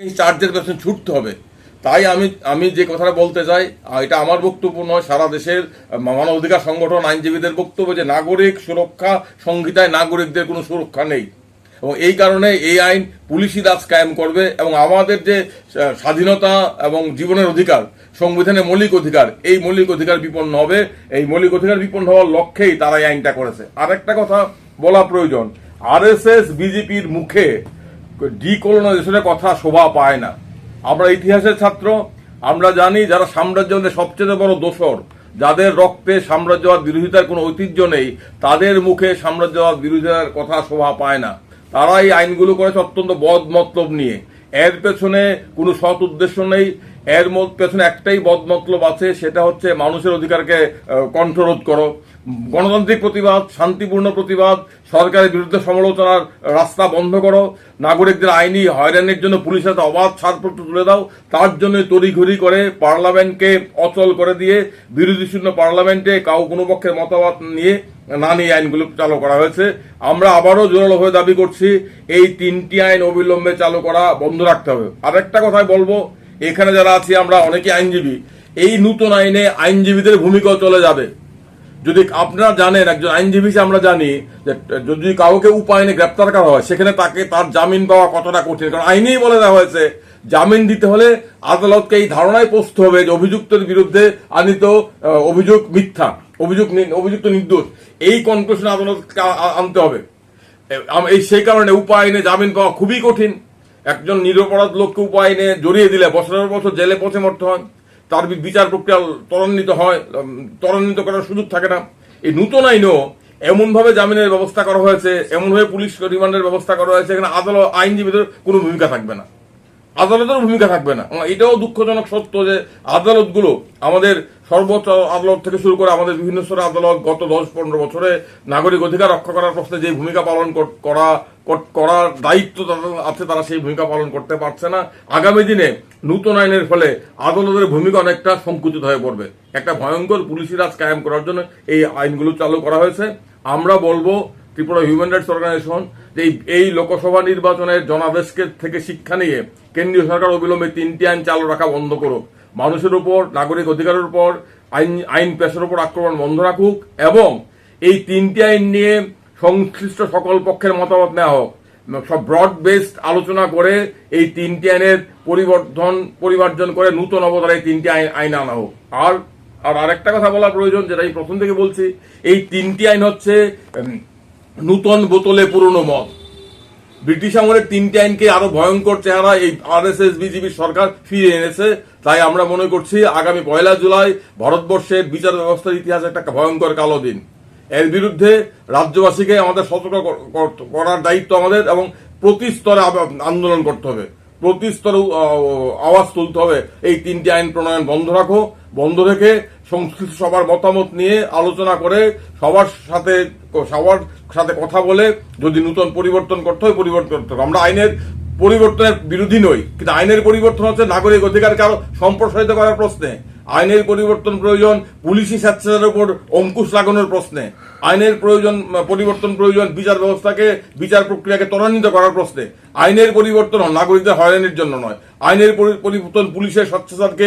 চার্জের পেছনে ছুটতে হবে। তাই আমি আমি যে কথাটা বলতে চাই এটা আমার বক্তব্য নয়, সারা দেশের মানবাধিকার সংগঠন, আইনজীবীদের বক্তব্য যে নাগরিক সুরক্ষা, সংহিতায় নাগরিকদের কোনো সুরক্ষা নেই। এবং এই কারণে এই আইন পুলিশি রাজ কায়েম করবে এবং আমাদের যে স্বাধীনতা এবং জীবনের অধিকার সংবিধানের মৌলিক অধিকার, এই মৌলিক অধিকার বিপন্ন হবে। এই মৌলিক অধিকার বিপন্ন হওয়ার লক্ষ্যেই তারা এই আইনটা করেছে। আর একটা কথা বলা প্রয়োজন। আরএসএস, বিজেপির মুখে ডিকোলোনাইজেশনের কথা শোভা পায় না। আমরা ইতিহাসের ছাত্র, আমরা জানি যারা সাম্রাজ্যবাদের সবচেয়ে বড় দোষর যাদের রক্তে সাম্রাজ্যবাদ বিরোধিতার কোনো ঐতিহ্য নেই, তাদের মুখে সাম্রাজ্যবাদ বিরোধিতার কথা শোভা পায় না। তারা এই আইনগুলো করেছে অত্যন্ত বদ মতলব নিয়ে। এর পেছনে কোনো সৎ উদ্দেশ্য নেই এর পেছনে একটাই বদমতলব আছে, সেটা হচ্ছে মানুষের অধিকারকে কণ্ঠরোধ করো। গণতান্ত্রিক প্রতিবাদ, শান্তিপূর্ণ প্রতিবাদ, সরকারের বিরুদ্ধে সমালোচনার রাস্তা বন্ধ করো। নাগরিকদের আইনি হয়রানির জন্য পুলিশের হাতে অবাধ ছাড়পত্র তুলে দাও। তার জন্য তড়িঘড়ি করে পার্লামেন্টকে অচল করে দিয়ে বিরোধী শূন্য পার্লামেন্টে কাউ কোনো পক্ষের মতামত নিয়ে, না নিয়ে আইনগুলো চালু করা হয়েছে। আমরা আবারও জোরালো হয়ে দাবি করছি, এই তিনটি আইন অবিলম্বে চালু করা বন্ধ রাখতে হবে। আরেকটা কথাই বলব এখানে যারা আছি, আমরা অনেকে আইনজীবী। এই নতুন আইনে আইনজীবীদের ভূমিকাও চলে যাবে। যদি আপনারা জানেন, একজন আইনজীবী আমরা জানি যে, যদি কাউকে উপায়নে গ্রেপ্তার করা হয়, সেখানে তাকে তার জামিন পাওয়া কতটা কঠিন। কারণ আইনেই বলে দেওয়া হয়েছে, জামিন দিতে হলে আদালতকে এই ধারণায় পৌঁছতে হবে যে, অভিযুক্তের বিরুদ্ধে আনিত অভিযোগ মিথ্যা, অভিযোগ অভিযুক্ত নির্দোষ। এই কনক্লুশন আদালতকে আনতে হবে। এই সেই কারণে উপায়নে জামিন পাওয়া খুবই কঠিন। একজন নিরপরাধ লোককে উপায়নে জড়িয়ে দিলে, বছরের বছর জেলে পথে মরতে হয়, তার বিচার প্রক্রিয়া ত্বরান্বিত হয় ত্বরান্বিত করার সুযোগ থাকে না। এই নূতন আইনও এমনভাবে জামিনের ব্যবস্থা করা হয়েছে, এমনভাবে পুলিশ রিমান্ডের ব্যবস্থা করা হয়েছে, এখানে আদালত আইনজীবীদের কোনো ভূমিকা থাকবে না। আদালতের ভূমিকা থাকবে না। এটাও দুঃখজনক সত্য যে আদালতগুলো আমাদের সর্বোচ্চ আদালত থেকে শুরু করে আমাদের বিভিন্ন স্তরের আদালত গত দশ পনেরো বছরে নাগরিক অধিকার রক্ষা করার প্রশ্নে যে ভূমিকা পালন কর- করার দায়িত্ব আছে, তারা সেই ভূমিকা পালন করতে পারছে না। আগামী দিনে নতুন আইনের ফলে আদালতের ভূমিকা অনেকটা সংকুচিত হয়ে পড়বে। একটা ভয়ঙ্কর পুলিশি রাজ কায়েম করার জন্য এই আইনগুলো চালু করা হয়েছে। আমরা বলব ত্রিপুরা হিউম্যান রাইটস অর্গানাইজেশন যে এই- লোকসভা নির্বাচনের জনাদেশকে থেকে শিক্ষা নিয়ে কেন্দ্রীয় সরকার অবিলম্বে তিনটি আইন চালু রাখা বন্ধ করুক। মানুষের উপর, নাগরিক অধিকারের উপর, আইন আইন পেশার উপর আক্রমণ বন্ধ রাখুক এবং এই তিনটি আইন নিয়ে সংশ্লিষ্ট সকল পক্ষের মতামত নেওয়া হোক। সব ব্রড বেসড আলোচনা করে এই তিনটি আইনের পরিবর্তন পরিমার্জন করে নূতন অবতারে এই তিনটি আইন আইন আনা হোক। আর আর আরেকটা কথা বলা প্রয়োজন, যেটা আমি প্রথম থেকে বলছি, এই তিনটি আইন হচ্ছে নূতন বোতলে পুরনো মদ। ব্রিটিশ আমলের তিনটি আইনকে আরও ভয়ঙ্কর চেহারা এই আর এস এস বিজেপি সরকার ফিরে এনেছে। তাই আমরা মনে করছি, আগামী পয়লা জুলাই ভারতবর্ষের বিচার ব্যবস্থার ইতিহাসে একটা ভয়ঙ্কর কালো দিন। এর বিরুদ্ধে রাজ্যবাসীকে আমাদের সতর্ক কর- কর- করার দায়িত্ব আমাদের এবং প্রতি স্তরে আন্দোলন করতে হবে। প্রতি স্তরে আওয়াজ তুলতে হবে। এই তিনটি আইন প্রণয়ন বন্ধ রাখো। বন্ধ রেখে সংশ্লিষ্ট সবার মতামত নিয়ে আলোচনা করে সবার সাথে সবার সাথে কথা বলে যদি নতুন পরিবর্তন করতে হয়, পরিবর্তন করতে হবে। আমরা আইনের পরিবর্তনের বিরোধী নই, কিন্তু আইনের পরিবর্তন হচ্ছে নাগরিক অধিকারকে আরও সম্প্রসারিত করার প্রশ্নে। আইনের পরিবর্তন প্রয়োজন, পুলিশি স্বেচ্ছাচারের উপর অঙ্কুশ লাগানোর প্রশ্নে। আইনের প্রয়োজন পরিবর্তন প্রয়োজন বিচার ব্যবস্থাকে, বিচার প্রক্রিয়াকে ত্বরান্বিত করার প্রশ্নে। আইনের পরিবর্তন নাগরিকদের হয়রানির জন্য নয়। আইনের পরিবর্তন পুলিশের স্বেচ্ছাচারকে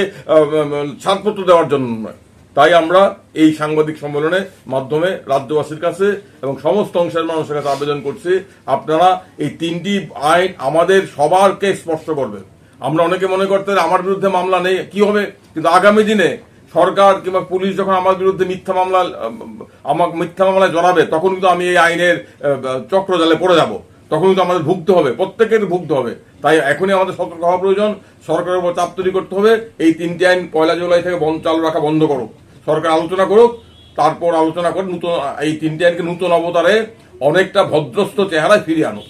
ছাড়পত্র দেওয়ার জন্য নয়। তাই আমরা এই সাংবাদিক সম্মেলনের মাধ্যমে রাজ্যবাসীর কাছে এবং সমস্ত অংশের মানুষের কাছে আবেদন করছি, আপনারা এই তিনটি আইন আমাদের সবারকে স্পর্শ করবে আমরা অনেকে মনে করতে আমার বিরুদ্ধে মামলা নেই, কি হবে? কিন্তু আগামী দিনে সরকার কিংবা পুলিশ যখন আমার বিরুদ্ধে মিথ্যা মামলা আমাকে মিথ্যা মামলায় জড়াবে, তখন কিন্তু আমি এই আইনের চক্রজালে পড়ে যাব। তখন কিন্তু আমাদের ভুগতে হবে, প্রত্যেকের ভুগতে হবে। তাই এখনই আমাদের সতর্ক হওয়া প্রয়োজন, সরকারের উপর চাপ তৈরি করতে হবে, এই তিনটি আইন পয়লা জুলাই থেকে বন্ধ চালু রাখা বন্ধ করুক। সরকার আলোচনা করুক, তারপর আলোচনা করে নূতন, এই তিনটি আইনকে নূতন অবতারে অনেকটা ভদ্রস্থ চেহারায় ফিরিয়ে আনুক।